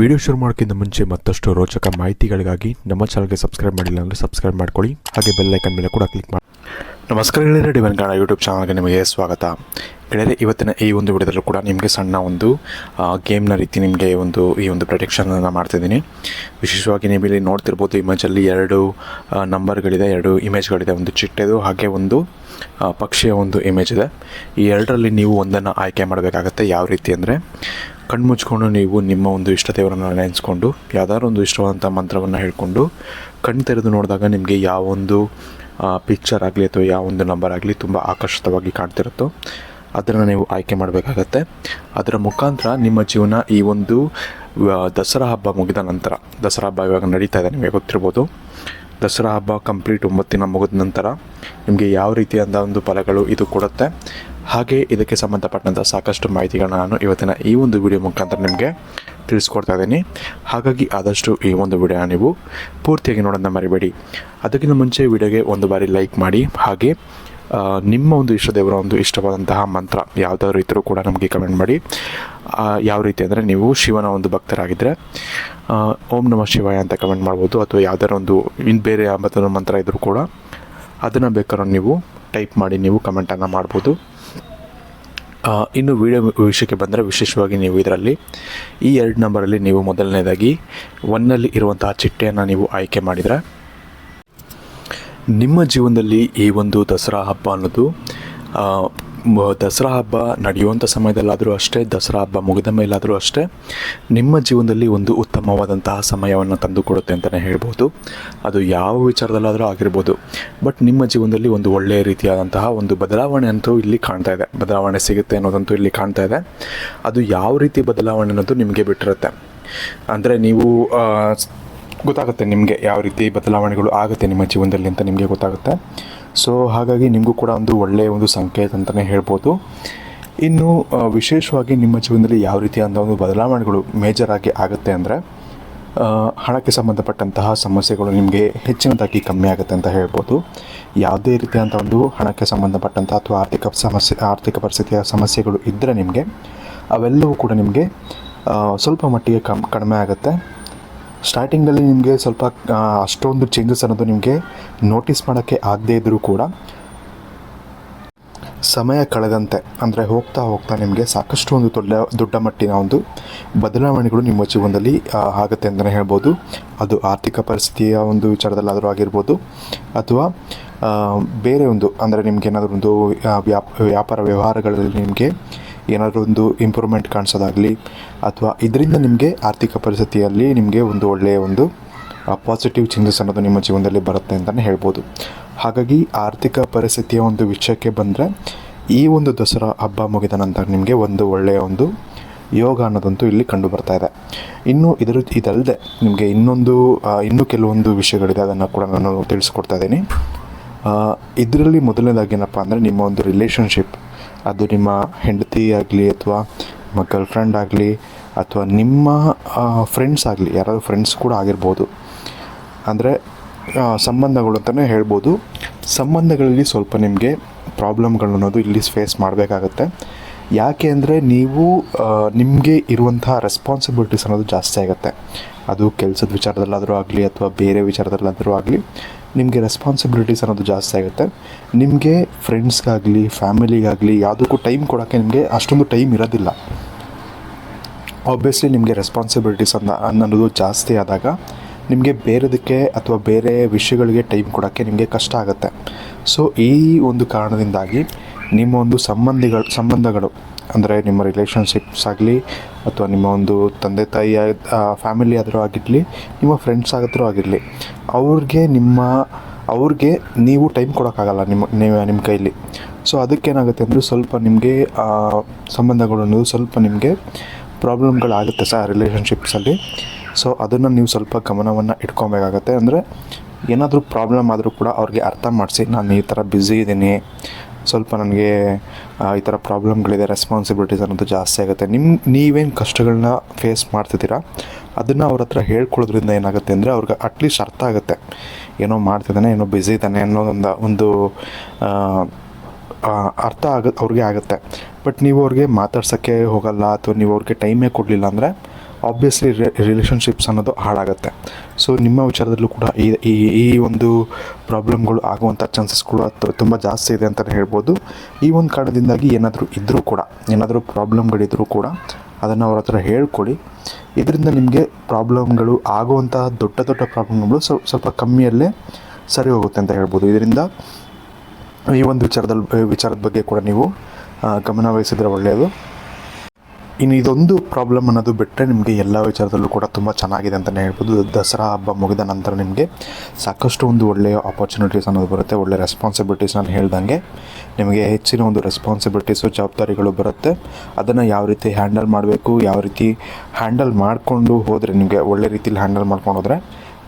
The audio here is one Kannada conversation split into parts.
ವಿಡಿಯೋ ಶುರು ಮಾಡೋಕ್ಕಿಂತ ಮುಂಚೆ ಮತ್ತಷ್ಟು ರೋಚಕ ಮಾಹಿತಿಗಳಿಗಾಗಿ ನಮ್ಮ ಚಾನಲ್ಗೆ ಸಬ್ಸ್ಕ್ರೈಬ್ ಮಾಡಿಲ್ಲ ಅಂದರೆ ಸಬ್ಸ್ಕ್ರೈಬ್ ಮಾಡ್ಕೊಳ್ಳಿ. ಹಾಗೆ ಬೆಲ್ ಐಕನ್ ಮೇಲೆ ಕೂಡ ಕ್ಲಿಕ್ ಮಾಡಿ. ನಮಸ್ಕಾರ ಗೆಳೆಯರೆ ಡಿವನ್ ಕನ್ನಡ ಯೂಟ್ಯೂಬ್ ಚಾನಲ್ಗೆ ನಿಮಗೆ ಸ್ವಾಗತ. ಗೆಳೆಯರೆ, ಇವತ್ತಿನ ಈ ಒಂದು ವಿಡಿಯೋದಲ್ಲೂ ಕೂಡ ನಿಮಗೆ ಸಣ್ಣ ಒಂದು ಗೇಮ್ನ ರೀತಿ ನಿಮಗೆ ಒಂದು, ಈ ಒಂದು ಪ್ರೊಟೆಕ್ಷನನ್ನು ಮಾಡ್ತಿದ್ದೀನಿ ವಿಶೇಷವಾಗಿ ನೀವು ಇಲ್ಲಿ ನೋಡ್ತಿರ್ಬೋದು ಇಮೇಜಲ್ಲಿ ಎರಡು ನಂಬರ್ಗಳಿದೆ ಎರಡು ಇಮೇಜ್ಗಳಿದೆ ಒಂದು ಚಿಟ್ಟೆದು, ಹಾಗೆ ಒಂದು ಪಕ್ಷಿಯ ಒಂದು ಇಮೇಜ್ ಇದೆ. ಈ ಎರಡರಲ್ಲಿ ನೀವು ಒಂದನ್ನು ಆಯ್ಕೆ ಮಾಡಬೇಕಾಗತ್ತೆ. ಯಾವ ರೀತಿ ಅಂದರೆ ಕಣ್ಮುಚ್ಕೊಂಡು ನೀವು ನಿಮ್ಮ ಒಂದು ಇಷ್ಟ ದೇವರನ್ನು ನೆನೆಸ್ಕೊಂಡು ಯಾವ್ದಾದ್ರು ಒಂದು ಇಷ್ಟವಾದಂಥ ಮಂತ್ರವನ್ನು ಹೇಳಿಕೊಂಡು, ಕಣ್ಣು ತೆರೆದು ನೋಡಿದಾಗ ನಿಮಗೆ ಯಾವೊಂದು ಪಿಕ್ಚರ್ ಆಗಲಿ ಅಥವಾ ಯಾವೊಂದು ನಂಬರ್ ಆಗಲಿ ತುಂಬ ಆಕರ್ಷಿತವಾಗಿ ಕಾಣ್ತಿರುತ್ತೋ ಅದನ್ನು ನೀವು ಆಯ್ಕೆ ಮಾಡಬೇಕಾಗತ್ತೆ. ಅದರ ಮುಖಾಂತರ ನಿಮ್ಮ ಜೀವನ ಈ ಒಂದು ದಸರಾ ಹಬ್ಬ ಮುಗಿದ ನಂತರ, ದಸರಾ ಹಬ್ಬ ಇವಾಗ ನಡೀತಾ ಇದೆ ನಿಮಗೆ ಗೊತ್ತಿರ್ಬೋದು. ದಸರಾ ಹಬ್ಬ ಕಂಪ್ಲೀಟ್ ಒಂಬತ್ತಿನ ಮುಗಿದ ನಂತರ ನಿಮಗೆ ಯಾವ ರೀತಿಯಾದ ಒಂದು ಫಲಗಳು ಇದು ಕೊಡುತ್ತೆ. ಹಾಗೆ ಇದಕ್ಕೆ ಸಂಬಂಧಪಟ್ಟಂಥ ಸಾಕಷ್ಟು ಮಾಹಿತಿಗಳನ್ನ ನಾನು ಇವತ್ತಿನ ಈ ಒಂದು ವಿಡಿಯೋ ಮುಖಾಂತರ ನಿಮಗೆ ತಿಳಿಸ್ಕೊಡ್ತಾ ಇದ್ದೀನಿ. ಹಾಗಾಗಿ ಆದಷ್ಟು ಈ ಒಂದು ವಿಡಿಯೋನ ನೀವು ಪೂರ್ತಿಯಾಗಿ ನೋಡೋದನ್ನ ಮರಿಬೇಡಿ. ಅದಕ್ಕಿಂತ ಮುಂಚೆ ವಿಡಿಯೋಗೆ ಒಂದು ಬಾರಿ ಲೈಕ್ ಮಾಡಿ. ಹಾಗೆ ನಿಮ್ಮ ಒಂದು ಇಷ್ಟ ದೇವರ ಒಂದು ಇಷ್ಟವಾದಂತಹ ಮಂತ್ರ ಯಾವುದಾದ್ರು ಇದ್ದರೂ ಕೂಡ ನಮಗೆ ಕಮೆಂಟ್ ಮಾಡಿ. ಯಾವ ರೀತಿ ಅಂದರೆ ನೀವು ಶಿವನ ಒಂದು ಭಕ್ತರಾಗಿದ್ದರೆ ಓಂ ನಮಃ ಶಿವಾಯ ಅಂತ ಕಮೆಂಟ್ ಮಾಡ್ಬೋದು. ಅಥವಾ ಯಾವ್ದಾರ ಒಂದು ಇನ್ನು ಬೇರೆ ಯಾವ ಮಂತ್ರ ಇದ್ದರೂ ಕೂಡ ಅದನ್ನು ಬೇಕಾದ್ರೆ ನೀವು ಟೈಪ್ ಮಾಡಿ ನೀವು ಕಮೆಂಟನ್ನು ಮಾಡ್ಬೋದು. ಇನ್ನು ವಿಡಿಯೋ ವಿಷಯಕ್ಕೆ ಬಂದರೆ ವಿಶೇಷವಾಗಿ ನೀವು ಇದರಲ್ಲಿ ಈ ಎರಡು ನಂಬರಲ್ಲಿ ನೀವು ಮೊದಲನೇದಾಗಿ ಒನ್ನಲ್ಲಿ ಇರುವಂತಹ ಚಿಟ್ಟೆಯನ್ನು ನೀವು ಆಯ್ಕೆ ಮಾಡಿದರೆ ನಿಮ್ಮ ಜೀವನದಲ್ಲಿ ಈ ಒಂದು ದಸರಾ ಹಬ್ಬ ಅನ್ನೋದು ದಸರಾ ಹಬ್ಬ ನಡೆಯುವಂಥ ಸಮಯದಲ್ಲಾದರೂ ಅಷ್ಟೇ, ದಸರಾ ಹಬ್ಬ ಮುಗಿದ ಮೇಲಾದರೂ ಅಷ್ಟೇ, ನಿಮ್ಮ ಜೀವನದಲ್ಲಿ ಒಂದು ಉತ್ತಮವಾದಂತಹ ಸಮಯವನ್ನು ತಂದುಕೊಡುತ್ತೆ ಅಂತಲೇ ಹೇಳ್ಬೋದು. ಅದು ಯಾವ ವಿಚಾರದಲ್ಲಾದರೂ ಆಗಿರ್ಬೋದು. ಬಟ್ ನಿಮ್ಮ ಜೀವನದಲ್ಲಿ ಒಂದು ಒಳ್ಳೆಯ ರೀತಿಯಾದಂತಹ ಒಂದು ಬದಲಾವಣೆ ಅಂತೂ ಇಲ್ಲಿ ಕಾಣ್ತಾ ಇದೆ. ಬದಲಾವಣೆ ಸಿಗುತ್ತೆ ಅನ್ನೋದಂತೂ ಇಲ್ಲಿ ಕಾಣ್ತಾ ಇದೆ. ಅದು ಯಾವ ರೀತಿ ಬದಲಾವಣೆ ಅನ್ನೋದು ನಿಮಗೆ ಬಿಟ್ಟಿರುತ್ತೆ. ಅಂದರೆ ನೀವು ಗೊತ್ತಾಗುತ್ತೆ ನಿಮಗೆ ಯಾವ ರೀತಿ ಬದಲಾವಣೆಗಳು ಆಗುತ್ತೆ ನಿಮ್ಮ ಜೀವನದಲ್ಲಿ ಅಂತ ನಿಮಗೆ ಗೊತ್ತಾಗುತ್ತೆ. ಸೊ ಹಾಗಾಗಿ ನಿಮಗೂ ಕೂಡ ಒಂದು ಒಳ್ಳೆಯ ಒಂದು ಸಂಕೇತ ಅಂತಲೇ ಹೇಳ್ಬೋದು. ಇನ್ನು ವಿಶೇಷವಾಗಿ ನಿಮ್ಮ ಜೀವನದಲ್ಲಿ ಯಾವ ರೀತಿಯಾದ ಒಂದು ಬದಲಾವಣೆಗಳು ಮೇಜರ್ ಆಗಿ ಆಗುತ್ತೆ ಅಂದರೆ ಹಣಕ್ಕೆ ಸಂಬಂಧಪಟ್ಟಂತಹ ಸಮಸ್ಯೆಗಳು ನಿಮಗೆ ಹೆಚ್ಚಿನದಾಗಿ ಕಮ್ಮಿ ಆಗುತ್ತೆ ಅಂತ ಹೇಳ್ಬೋದು. ಯಾವುದೇ ರೀತಿಯಾದಂಥ ಒಂದು ಹಣಕ್ಕೆ ಸಂಬಂಧಪಟ್ಟಂಥ ಅಥವಾ ಆರ್ಥಿಕ ಸಮಸ್ಯೆ, ಆರ್ಥಿಕ ಪರಿಸ್ಥಿತಿಯ ಸಮಸ್ಯೆಗಳು ಇದ್ದರೆ ನಿಮಗೆ, ಅವೆಲ್ಲವೂ ಕೂಡ ನಿಮಗೆ ಸ್ವಲ್ಪ ಮಟ್ಟಿಗೆ ಕಮ್, ಕಡಿಮೆ ಆಗುತ್ತೆ. ಸ್ಟಾರ್ಟಿಂಗಲ್ಲಿ ನಿಮಗೆ ಸ್ವಲ್ಪ ಅಷ್ಟೊಂದು ಚೇಂಜಸ್ ಅನ್ನೋದು ನಿಮಗೆ ನೋಟಿಸ್ ಮಾಡೋಕ್ಕೆ ಆಗದೇ ಇದ್ದರೂ ಕೂಡ ಸಮಯ ಕಳೆದಂತೆ, ಅಂದರೆ ಹೋಗ್ತಾ ಹೋಗ್ತಾ ನಿಮಗೆ ಸಾಕಷ್ಟು ಒಂದು ದೊಡ್ಡ ದೊಡ್ಡ ಮಟ್ಟಿನ ಒಂದು ಬದಲಾವಣೆಗಳು ನಿಮ್ಮ ಜೀವನದಲ್ಲಿ ಆಗುತ್ತೆ ಅಂತಲೇ ಹೇಳ್ಬೋದು. ಅದು ಆರ್ಥಿಕ ಪರಿಸ್ಥಿತಿಯ ಒಂದು ವಿಚಾರದಲ್ಲಾದರೂ ಆಗಿರ್ಬೋದು, ಅಥವಾ ಬೇರೆ ಒಂದು, ಅಂದರೆ ನಿಮ್ಗೆ ಏನಾದರೂ ಒಂದು ವ್ಯಾಪಾರ ವ್ಯವಹಾರಗಳಲ್ಲಿ ನಿಮಗೆ ಏನಾದರೂ ಒಂದು ಇಂಪ್ರೂವ್ಮೆಂಟ್ ಕಾಣಿಸೋದಾಗಲಿ ಅಥವಾ ಇದರಿಂದ ನಿಮಗೆ ಆರ್ಥಿಕ ಪರಿಸ್ಥಿತಿಯಲ್ಲಿ ನಿಮಗೆ ಒಂದು ಒಳ್ಳೆಯ ಒಂದು ಪಾಸಿಟಿವ್ ಚೇಂಜಸ್ ಅನ್ನೋದು ನಿಮ್ಮ ಜೀವನದಲ್ಲಿ ಬರುತ್ತೆ ಅಂತಲೇ ಹೇಳ್ಬೋದು. ಹಾಗಾಗಿ ಆರ್ಥಿಕ ಪರಿಸ್ಥಿತಿಯ ಒಂದು ವಿಷಯಕ್ಕೆ ಬಂದರೆ ಈ ಒಂದು ದಸರಾ ಹಬ್ಬ ಮುಗಿದ ನಂತರ ನಿಮಗೆ ಒಂದು ಒಳ್ಳೆಯ ಒಂದು ಯೋಗ ಅನ್ನೋದಂತೂ ಇಲ್ಲಿ ಕಂಡು ಬರ್ತಾ ಇದೆ. ಇನ್ನು ಇದರ, ಇದಲ್ಲದೆ ನಿಮಗೆ ಇನ್ನೊಂದು ಇನ್ನೂ ಕೆಲವೊಂದು ವಿಷಯಗಳಿದೆ, ಅದನ್ನು ಕೂಡ ನಾನು ತಿಳಿಸ್ಕೊಡ್ತಾ ಇದ್ದೀನಿ. ಇದರಲ್ಲಿ ಮೊದಲನೇದಾಗಿ ಏನಪ್ಪ ಅಂದರೆ ನಿಮ್ಮ ಒಂದು ರಿಲೇಷನ್ಶಿಪ್ ಅದು ನಿಮ್ಮ ಹೆಂಡತಿ ಆಗಲಿ ಅಥವಾ ನಿಮ್ಮ ಗರ್ಲ್ ಫ್ರೆಂಡ್ ಆಗಲಿ ಅಥವಾ ನಿಮ್ಮ ಫ್ರೆಂಡ್ಸ್ ಆಗಲಿ, ಯಾರಾದರೂ ಫ್ರೆಂಡ್ಸ್ ಕೂಡ ಆಗಿರ್ಬೋದು. ಅಂದರೆ ಸಂಬಂಧಗಳು ಅಂತಲೇ ಹೇಳ್ಬೋದು. ಸಂಬಂಧಗಳಲ್ಲಿ ಸ್ವಲ್ಪ ನಿಮಗೆ ಪ್ರಾಬ್ಲಮ್ಗಳು ಅನ್ನೋದು ಇಲ್ಲಿ ಫೇಸ್ ಮಾಡಬೇಕಾಗತ್ತೆ. ಯಾಕೆ ಅಂದರೆ ನೀವು ನಿಮಗೆ ಇರುವಂತಹ ರೆಸ್ಪಾನ್ಸಿಬಿಲಿಟೀಸ್ ಅನ್ನೋದು ಜಾಸ್ತಿ ಆಗುತ್ತೆ. ಅದು ಕೆಲಸದ ವಿಚಾರದಲ್ಲಾದರೂ ಆಗಲಿ ಅಥವಾ ಬೇರೆ ವಿಚಾರದಲ್ಲಾದರೂ ಆಗಲಿ. ನಿಮಗೆ ರೆಸ್ಪಾನ್ಸಿಬಿಲಿಟೀಸ್ ಅನ್ನೋದು ಜಾಸ್ತಿ ಆಗುತ್ತೆ. ನಿಮಗೆ ಫ್ರೆಂಡ್ಸ್ಗಾಗಲಿ ಫ್ಯಾಮಿಲಿಗಾಗಲಿ ಯಾವುದಕ್ಕೂ ಟೈಮ್ ಕೊಡೋಕ್ಕೆ ನಿಮಗೆ ಅಷ್ಟೊಂದು ಟೈಮ್ ಇರೋದಿಲ್ಲ. ಆಬ್ವಿಯಸ್ಲಿ ನಿಮಗೆ ರೆಸ್ಪಾನ್ಸಿಬಿಲಿಟೀಸ್ ಅನ್ನ, ಅನ್ನೋದು ಜಾಸ್ತಿ ಆದಾಗ ನಿಮಗೆ ಬೇರೆದಕ್ಕೆ ಅಥವಾ ಬೇರೆ ವಿಷಯಗಳಿಗೆ ಟೈಮ್ ಕೊಡೋಕ್ಕೆ ನಿಮಗೆ ಕಷ್ಟ ಆಗುತ್ತೆ. ಸೊ ಈ ಒಂದು ಕಾರಣದಿಂದಾಗಿ ನಿಮ್ಮ ಒಂದು ಸಂಬಂಧಿಗಳು, ಸಂಬಂಧಗಳು ಅಂದರೆ ನಿಮ್ಮ ರಿಲೇಷನ್ಶಿಪ್ಸ್ ಆಗಲಿ ಅಥವಾ ನಿಮ್ಮ ಒಂದು ತಂದೆ ತಾಯಿ ಫ್ಯಾಮಿಲಿ ಆದರೂ ಆಗಿರಲಿ, ನಿಮ್ಮ ಫ್ರೆಂಡ್ಸ್ ಆದರೂ ಆಗಿರಲಿ, ಅವ್ರಿಗೆ ನಿಮ್ಮ, ಅವ್ರಿಗೆ ನೀವು ಟೈಮ್ ಕೊಡೋಕ್ಕಾಗಲ್ಲ ನಿಮ್ಮ, ನೀವು, ನಿಮ್ಮ ಕೈಲಿ. ಸೊ ಅದಕ್ಕೇನಾಗುತ್ತೆ ಅಂದರೆ ಸ್ವಲ್ಪ ನಿಮಗೆ ಸಂಬಂಧಗಳು ಅನ್ನೋದು ಸ್ವಲ್ಪ ನಿಮಗೆ ಪ್ರಾಬ್ಲಮ್ಗಳಾಗುತ್ತೆ ಸರ್ ರಿಲೇಷನ್ಶಿಪ್ಸಲ್ಲಿ ಸೊ ಅದನ್ನು ನೀವು ಸ್ವಲ್ಪ ಗಮನವನ್ನು ಇಟ್ಕೊಬೇಕಾಗತ್ತೆ. ಅಂದರೆ ಏನಾದರೂ ಪ್ರಾಬ್ಲಮ್ ಆದರೂ ಕೂಡ ಅವ್ರಿಗೆ ಅರ್ಥ ಮಾಡಿಸಿ, ನಾನು ಈ ಥರ ಬ್ಯುಸಿ ಇದ್ದೀನಿ ಸ್ವಲ್ಪ ನನಗೆ ಈ ಥರ ಪ್ರಾಬ್ಲಮ್ಗಳಿದೆ ರೆಸ್ಪಾನ್ಸಿಬಿಲಿಟೀಸ್ ಅನ್ನೋದು ಜಾಸ್ತಿ ಆಗುತ್ತೆ. ನಿಮ್ಮ ನೀವೇನು ಕಷ್ಟಗಳನ್ನ ಫೇಸ್ ಮಾಡ್ತಿದ್ದೀರಾ? ಅದನ್ನು ಅವ್ರ ಹತ್ರ ಹೇಳ್ಕೊಳ್ಳೋದ್ರಿಂದ ಏನಾಗುತ್ತೆ ಅಂದರೆ ಅವ್ರಿಗೆ ಅಟ್ಲೀಸ್ಟ್ ಅರ್ಥ ಆಗುತ್ತೆ. ಏನೋ ಮಾಡ್ತಿದ್ದಾನೆ, ಏನೋ ಬ್ಯುಸಿ ಇದ್ದಾನೆ ಅನ್ನೋ ಒಂದು ಒಂದು ಅರ್ಥ ಆಗ, ಅವ್ರಿಗೆ ಆಗುತ್ತೆ. ಬಟ್ ನೀವು ಅವ್ರಿಗೆ ಮಾತಾಡ್ಸೋಕ್ಕೆ ಹೋಗಲ್ಲ, ಅಥವಾ ನೀವು ಅವ್ರಿಗೆ ಟೈಮೇ ಕೊಡಲಿಲ್ಲ ಅಂದರೆ ಆಬ್ವಿಯಸ್ಲಿ ರಿಲೇಷನ್ಶಿಪ್ಸ್ ಅನ್ನೋದು ಹಾಳಾಗುತ್ತೆ. ಸೊ ನಿಮ್ಮ ವಿಚಾರದಲ್ಲೂ ಕೂಡ ಈ ಈ ಒಂದು ಪ್ರಾಬ್ಲಮ್ಗಳು ಆಗುವಂಥ ಚಾನ್ಸಸ್ಗಳು ತುಂಬ ಜಾಸ್ತಿ ಇದೆ ಅಂತಲೇ ಹೇಳ್ಬೋದು. ಈ ಒಂದು ಕಾರಣದಿಂದಾಗಿ ಏನಾದರೂ ಇದ್ದರೂ ಕೂಡ, ಏನಾದರೂ ಪ್ರಾಬ್ಲಮ್ಗಳಿದ್ದರೂ ಕೂಡ ಅದನ್ನು ಅವ್ರ ಹತ್ರ ಹೇಳ್ಕೊಡಿ ಇದರಿಂದ ನಿಮಗೆ ಪ್ರಾಬ್ಲಮ್ಗಳು ಆಗುವಂತಹ ದೊಡ್ಡ ದೊಡ್ಡ ಪ್ರಾಬ್ಲಮ್ಗಳು ಸ್ವಲ್ಪ ಸ್ವಲ್ಪ ಕಮ್ಮಿಯಲ್ಲೇ ಸರಿ ಹೋಗುತ್ತೆ ಅಂತ ಹೇಳ್ಬೋದು. ಇದರಿಂದ ಈ ಒಂದು ವಿಚಾರದಲ್ಲಿ ವಿಚಾರದ ಬಗ್ಗೆ ಕೂಡ ನೀವು ಗಮನವಹಿಸಿದ್ರೆ ಒಳ್ಳೆಯದು ಇನ್ನು ಇದೊಂದು ಪ್ರಾಬ್ಲಮ್ ಅನ್ನೋದು ಬಿಟ್ಟರೆ ನಿಮಗೆ ಎಲ್ಲ ವಿಚಾರದಲ್ಲೂ ಕೂಡ ತುಂಬ ಚೆನ್ನಾಗಿದೆ ಅಂತಲೇ ಹೇಳ್ಬೋದು. ದಸರಾ ಹಬ್ಬ ಮುಗಿದ ನಂತರ ನಿಮಗೆ ಸಾಕಷ್ಟು ಒಂದು ಒಳ್ಳೆಯ ಆಪರ್ಚುನಿಟೀಸ್ ಅನ್ನೋದು ಬರುತ್ತೆ ಒಳ್ಳೆಯ ರೆಸ್ಪಾನ್ಸಿಬಿಲಿಟೀಸ್ ನಾನು ಹೇಳ್ದಂಗೆ. ನಿಮಗೆ ಹೆಚ್ಚಿನ ಒಂದು ರೆಸ್ಪಾನ್ಸಿಬಿಲಿಟೀಸು ಜವಾಬ್ದಾರಿಗಳು ಬರುತ್ತೆ. ಅದನ್ನು ಯಾವ ರೀತಿ ಹ್ಯಾಂಡಲ್ ಮಾಡಬೇಕು, ಯಾವ ರೀತಿ ಹ್ಯಾಂಡಲ್ ಮಾಡಿಕೊಂಡು ಹೋದರೆ ನಿಮಗೆ ಒಳ್ಳೆ ರೀತಿಲಿ ಹ್ಯಾಂಡಲ್ ಮಾಡ್ಕೊಂಡು ಹೋದರೆ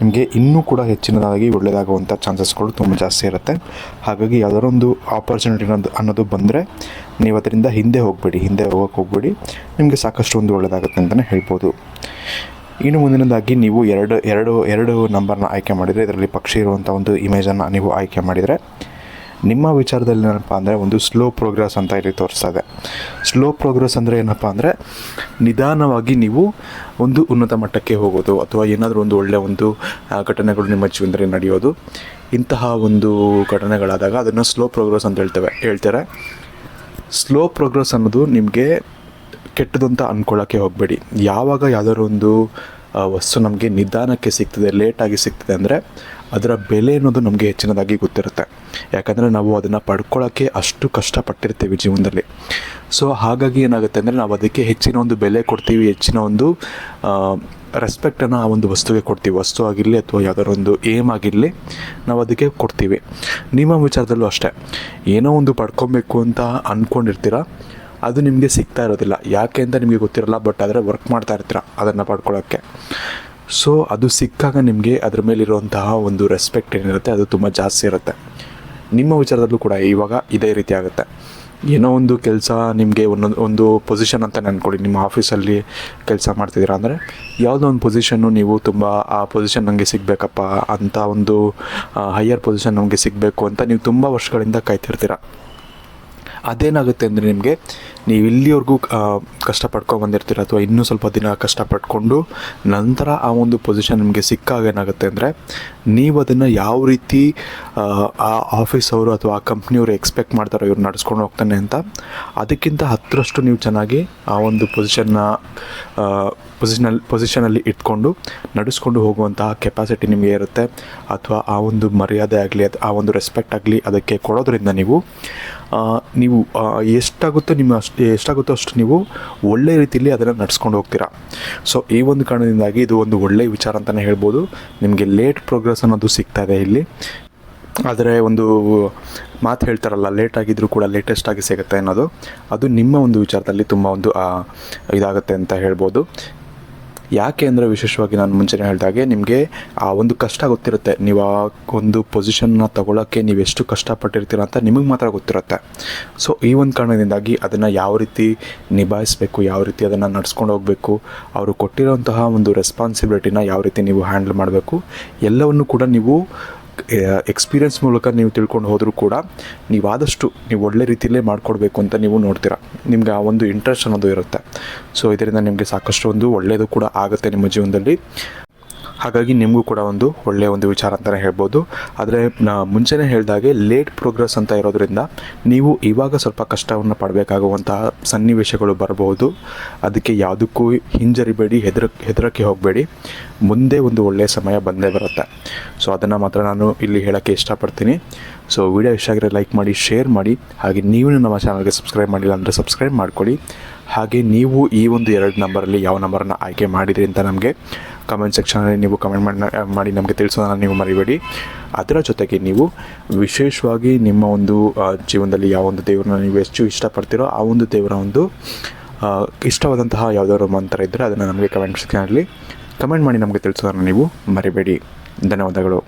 ನಿಮಗೆ ಇನ್ನೂ ಕೂಡ ಹೆಚ್ಚಿನದಾಗಿ ಒಳ್ಳೆಯದಾಗುವಂಥ ಚಾನ್ಸಸ್ಗಳು ತುಂಬ ಜಾಸ್ತಿ ಇರುತ್ತೆ. ಹಾಗಾಗಿ ಯಾವುದಾದ್ರು ಒಂದು ಆಪರ್ಚುನಿಟಿ ಅನ್ನೋದು ಅನ್ನೋದು ಬಂದರೆ ನೀವು ಅದರಿಂದ ಹಿಂದೆ ಹೋಗಬೇಡಿ, ಹಿಂದೆ ಹೋಗೋಕ್ಕೆ ಹೋಗಬೇಡಿ. ನಿಮಗೆ ಸಾಕಷ್ಟು ಒಂದು ಒಳ್ಳೆಯದಾಗುತ್ತೆ ಅಂತಲೇ ಹೇಳ್ಬೋದು. ಇನ್ನು ಮುಂದಿನದಾಗಿ ನೀವು ಎರಡು ಎರಡು ಎರಡು ನಂಬರ್ನ ಆಯ್ಕೆ ಮಾಡಿದರೆ, ಇದರಲ್ಲಿ ಪಕ್ಷಿ ಇರುವಂಥ ಒಂದು ಇಮೇಜನ್ನು ನೀವು ಆಯ್ಕೆ ಮಾಡಿದರೆ, ನಿಮ್ಮ ವಿಚಾರದಲ್ಲಿ ಏನಪ್ಪ ಅಂದರೆ ಒಂದು ಸ್ಲೋ ಪ್ರೋಗ್ರೆಸ್ ಅಂತ ಇಲ್ಲಿ ತೋರಿಸ್ತಾ ಇದೆ. ಸ್ಲೋ ಪ್ರೋಗ್ರೆಸ್ ಅಂದರೆ ಏನಪ್ಪ ಅಂದರೆ ನಿಧಾನವಾಗಿ ನೀವು ಒಂದು ಉನ್ನತ ಮಟ್ಟಕ್ಕೆ ಹೋಗೋದು ಅಥವಾ ಏನಾದರೂ ಒಂದು ಒಳ್ಳೆಯ ಒಂದು ಘಟನೆಗಳು ನಿಮ್ಮ ಜೀವನದಲ್ಲಿ ನಡೆಯೋದು. ಇಂತಹ ಒಂದು ಘಟನೆಗಳಾದಾಗ ಅದನ್ನು ಸ್ಲೋ ಪ್ರೋಗ್ರೆಸ್ ಅಂತ ಹೇಳ್ತೇವೆ. ಹೇಳ್ತಾರೆ. ಸ್ಲೋ ಪ್ರೋಗ್ರೆಸ್ ಅನ್ನೋದು ನಿಮಗೆ ಕೆಟ್ಟದಂತ ಅಂದ್ಕೊಳ್ಳೋಕ್ಕೆ ಹೋಗಬೇಡಿ. ಯಾವಾಗ ಯಾವ್ದಾದ್ರು ಒಂದು ವಸ್ತು ನಮಗೆ ನಿಧಾನಕ್ಕೆ ಸಿಗ್ತದೆ ಲೇಟಾಗಿ ಸಿಗ್ತದೆ ಅಂದರೆ ಅದರ ಬೆಲೆ ಅನ್ನೋದು ನಮಗೆ ಹೆಚ್ಚಿನದಾಗಿ ಗೊತ್ತಿರುತ್ತೆ. ಯಾಕಂದರೆ ನಾವು ಅದನ್ನು ಪಡ್ಕೊಳ್ಳೋಕ್ಕೆ ಅಷ್ಟು ಕಷ್ಟಪಟ್ಟಿರ್ತೀವಿ ಜೀವನದಲ್ಲಿ. ಸೊ ಹಾಗಾಗಿ ಏನಾಗುತ್ತೆ ಅಂದರೆ ನಾವು ಅದಕ್ಕೆ ಹೆಚ್ಚಿನ ಒಂದು ಬೆಲೆ ಕೊಡ್ತೀವಿ, ಹೆಚ್ಚಿನ ಒಂದು ರೆಸ್ಪೆಕ್ಟನ್ನು ಆ ಒಂದು ವಸ್ತುವಿಗೆ ಕೊಡ್ತೀವಿ. ವಸ್ತು ಆಗಿರಲಿ ಅಥವಾ ಯಾವುದಾದ್ರು ಒಂದು ಏಮ್ ಆಗಿರಲಿ ನಾವು ಅದಕ್ಕೆ ಕೊಡ್ತೀವಿ. ನಿಮ್ಮ ವಿಚಾರದಲ್ಲೂ ಅಷ್ಟೇ. ಏನೋ ಒಂದು ಪಡ್ಕೊಬೇಕು ಅಂತ ಅಂದ್ಕೊಂಡಿರ್ತೀರ ಅದು ನಿಮಗೆ ಸಿಗ್ತಾ ಇರೋದಿಲ್ಲ. ಯಾಕೆ ಅಂತ ನಿಮಗೆ ಗೊತ್ತಿರಲ್ಲ ಬಟ್ ಆದರೆ ವರ್ಕ್ ಮಾಡ್ತಾ ಇರ್ತೀರ ಅದನ್ನು ಪಡ್ಕೊಳ್ಳೋಕ್ಕೆ ಸೊ ಅದು ಸಿಕ್ಕಾಗ ನಿಮಗೆ ಅದ್ರ ಮೇಲಿರುವಂತಹ ಒಂದು ರೆಸ್ಪೆಕ್ಟ್ ಏನಿರುತ್ತೆ, ಅದು ತುಂಬ ಜಾಸ್ತಿ ಇರುತ್ತೆ. ನಿಮ್ಮ ವಿಚಾರದಲ್ಲೂ ಕೂಡ ಇವಾಗ ಇದೇ ರೀತಿ ಆಗುತ್ತೆ. ಏನೋ ಒಂದು ಕೆಲಸ ನಿಮಗೆ ಒಂದೊಂದು ಒಂದು ಪೊಸಿಷನ್ ಅಂತ ನೆನ್ಕೊಳ್ಳಿ. ನಿಮ್ಮ ಆಫೀಸಲ್ಲಿ ಕೆಲಸ ಮಾಡ್ತಿದ್ದೀರಾ ಅಂದರೆ, ಯಾವುದೋ ಒಂದು ಪೊಸಿಷನ್ನು ನೀವು ತುಂಬ, ಆ ಪೊಸಿಷನ್ ನನಗೆ ಸಿಗಬೇಕಪ್ಪ ಅಂತ ಒಂದು ಹೈಯರ್ ಪೊಸಿಷನ್ ನಮಗೆ ಸಿಗಬೇಕು ಅಂತ ನೀವು ತುಂಬ ವರ್ಷಗಳಿಂದ ಕಾಯ್ತಿರ್ತೀರ. ಅದೇನಾಗುತ್ತೆ ಅಂದರೆ ನಿಮಗೆ ನೀವು ಇಲ್ಲಿವರೆಗೂ ಕಷ್ಟಪಡ್ಕೊಂಡು ಬಂದಿರ್ತೀರ ಅಥವಾ ಇನ್ನೂ ಸ್ವಲ್ಪ ದಿನ ಕಷ್ಟಪಟ್ಕೊಂಡು ನಂತರ ಆ ಒಂದು ಪೊಸಿಷನ್ ನಿಮಗೆ ಸಿಕ್ಕಾಗ ಏನಾಗುತ್ತೆ ಅಂದರೆ ನೀವು ಅದನ್ನು ಯಾವ ರೀತಿ ಆ, ಆಫೀಸ್ ಅವರು ಅಥವಾ ಆ ಕಂಪ್ನಿಯವರು ಎಕ್ಸ್ಪೆಕ್ಟ್ ಮಾಡ್ತಾರೋ ಇವ್ರು ನಡೆಸ್ಕೊಂಡು ಹೋಗ್ತಾನೆ ಅಂತ ಅದಕ್ಕಿಂತ ಹತ್ತರಷ್ಟು ನೀವು ಚೆನ್ನಾಗಿ ಆ ಒಂದು ಪೊಸಿಷನ್ನ ಪೊಸಿಷನಲ್ಲಿ ಪೊಸಿಷನಲ್ಲಿ ಇಟ್ಕೊಂಡು ನಡೆಸ್ಕೊಂಡು ಹೋಗುವಂತಹ ಕೆಪಾಸಿಟಿ ನಿಮಗೆ ಇರುತ್ತೆ. ಅಥವಾ ಆ ಒಂದು ಮರ್ಯಾದೆ ಆಗಲಿ ಆ ಒಂದು ರೆಸ್ಪೆಕ್ಟ್ ಆಗಲಿ ಅದಕ್ಕೆ ಕೊಡೋದ್ರಿಂದ ನೀವು ನೀವು ಎಷ್ಟಾಗುತ್ತೋ ನಿಮ್ಮ ಅಷ್ಟು, ಎಷ್ಟಾಗುತ್ತೋ ಅಷ್ಟು ನೀವು ಒಳ್ಳೆಯ ರೀತಿಯಲ್ಲಿ ಅದನ್ನು ನಡೆಸ್ಕೊಂಡು ಹೋಗ್ತೀರಾ. ಸೊ ಈ ಒಂದು ಕಾರಣದಿಂದಾಗಿ ಇದು ಒಂದು ಒಳ್ಳೆಯ ವಿಚಾರ ಅಂತಲೇ ಹೇಳ್ಬೋದು. ನಿಮಗೆ ಲೇಟ್ ಪ್ರೋಗ್ರೆಸ್ ಅನ್ನೋದು ಸಿಗ್ತಾ ಇದೆ ಇಲ್ಲಿ. ಆದರೆ ಒಂದು ಮಾತು ಹೇಳ್ತಾರಲ್ಲ ಲೇಟ್ ಆಗಿದ್ರೂ ಕೂಡ ಲೇಟೆಸ್ಟ್ ಆಗಿ ಸಿಗುತ್ತೆ ಅನ್ನೋದು. ಅದು ನಿಮ್ಮ ಒಂದು ವಿಚಾರದಲ್ಲಿ ತುಂಬ ಒಂದು ಇದಾಗುತ್ತೆ ಅಂತ ಹೇಳ್ಬೋದು. ಯಾಕೆ ಅಂದರೆ ವಿಶೇಷವಾಗಿ ನಾನು ಮುಂಚೆನೇ ಹೇಳಿದಾಗೆ ನಿಮಗೆ ಆ ಒಂದು ಕಷ್ಟ ಗೊತ್ತಿರುತ್ತೆ. ನೀವು ಆ ಒಂದು ಪೊಸಿಷನ್ನ ತಗೊಳ್ಳೋಕ್ಕೆ ನೀವು ಎಷ್ಟು ಕಷ್ಟಪಟ್ಟಿರ್ತೀರ ಅಂತ ನಿಮಗೆ ಮಾತ್ರ ಗೊತ್ತಿರುತ್ತೆ. ಸೊ ಈ ಒಂದು ಕಾರಣದಿಂದಾಗಿ ಅದನ್ನು ಯಾವ ರೀತಿ ನಿಭಾಯಿಸಬೇಕು, ಯಾವ ರೀತಿ ಅದನ್ನು ನಡ್ಸ್ಕೊಂಡು ಹೋಗಬೇಕು, ಅವರು ಕೊಟ್ಟಿರೋಂತಹ ಒಂದು ರೆಸ್ಪಾನ್ಸಿಬಿಲಿಟಿನ ಯಾವ ರೀತಿ ನೀವು ಹ್ಯಾಂಡಲ್ ಮಾಡಬೇಕು, ಎಲ್ಲವನ್ನು ಕೂಡ ನೀವು ಎಕ್ಸ್ಪೀರಿಯನ್ಸ್ ಮೂಲಕ ನೀವು ತಿಳ್ಕೊಂಡು ಹೋದರೂ ಕೂಡ ನೀವು ಆದಷ್ಟು ನೀವು ಒಳ್ಳೆ ರೀತಿಯಲ್ಲೇ ಮಾಡಿಕೊಡ್ಬೇಕು ಅಂತ ನೀವು ನೋಡ್ತೀರಾ. ನಿಮ್ಗೆ ಆ ಒಂದು ಇಂಟ್ರೆಸ್ಟ್ ಅನ್ನೋದು ಇರುತ್ತೆ. ಸೊ ಇದರಿಂದ ನಿಮಗೆ ಸಾಕಷ್ಟು ಒಂದು ಒಳ್ಳೆಯದು ಕೂಡ ಆಗುತ್ತೆ ನಿಮ್ಮ ಜೀವನದಲ್ಲಿ. ಹಾಗಾಗಿ ನಿಮಗೂ ಕೂಡ ಒಂದು ಒಳ್ಳೆಯ ಒಂದು ವಿಚಾರ ಅಂತಲೇ ಹೇಳ್ಬೋದು. ಆದರೆ ಮುಂಚೆನೇ ಹೇಳಿದಾಗೆ ಲೇಟ್ ಪ್ರೋಗ್ರೆಸ್ ಅಂತ ಇರೋದ್ರಿಂದ ನೀವು ಇವಾಗ ಸ್ವಲ್ಪ ಕಷ್ಟವನ್ನು ಪಡಬೇಕಾಗುವಂತಹ ಸನ್ನಿವೇಶಗಳು ಬರಬಹುದು ಅದಕ್ಕೆ ಯಾವುದಕ್ಕೂ ಹಿಂಜರಿಬೇಡಿ, ಹೆದರ, ಹೆದರಕ್ಕೆ ಹೋಗಬೇಡಿ. ಮುಂದೆ ಒಂದು ಒಳ್ಳೆಯ ಸಮಯ ಬಂದೇ ಬರುತ್ತೆ. ಸೊ ಅದನ್ನು ಮಾತ್ರ ನಾನು ಇಲ್ಲಿ ಹೇಳೋಕ್ಕೆ ಇಷ್ಟಪಡ್ತೀನಿ. ಸೊ ವಿಡಿಯೋ ಇಷ್ಟ ಆಗಿದ್ರೆ ಲೈಕ್ ಮಾಡಿ, ಶೇರ್ ಮಾಡಿ. ಹಾಗೆ ನೀವು ನಮ್ಮ ಚಾನಲ್ಗೆ ಸಬ್ಸ್ಕ್ರೈಬ್ ಮಾಡಿಲ್ಲ ಅಂದರೆ ಸಬ್ಸ್ಕ್ರೈಬ್ ಮಾಡ್ಕೊಳ್ಳಿ. ಹಾಗೆ ನೀವು ಈ ಒಂದು ಎರಡು ನಂಬರಲ್ಲಿ ಯಾವ ನಂಬರನ್ನು ಆಯ್ಕೆ ಮಾಡಿದ್ರಿ ಅಂತ ನಮಗೆ ಕಮೆಂಟ್ ಸೆಕ್ಷನಲ್ಲಿ ನೀವು ಕಮೆಂಟ್ ಮಾಡಿ ನಮಗೆ ತಿಳಿಸೋದನ್ನು ನೀವು ಮರಿಬೇಡಿ. ಅದರ ಜೊತೆಗೆ ನೀವು ವಿಶೇಷವಾಗಿ ನಿಮ್ಮ ಒಂದು ಜೀವನದಲ್ಲಿ ಯಾವ ಒಂದು ದೇವರನ್ನ ನೀವು ಎಷ್ಟು ಇಷ್ಟಪಡ್ತೀರೋ ಆ ಒಂದು ದೇವರ ಒಂದು ಇಷ್ಟವಾದಂತಹ ಯಾವುದಾದ್ರು ಮಂತ್ರ ಇದ್ದರೆ ಅದನ್ನು ನಮಗೆ ಕಮೆಂಟ್ ಸೆಕ್ಷನಲ್ಲಿ ಕಮೆಂಟ್ ಮಾಡಿ ನಮಗೆ ತಿಳಿಸೋದನ್ನು ನೀವು ಮರಿಬೇಡಿ. ಧನ್ಯವಾದಗಳು.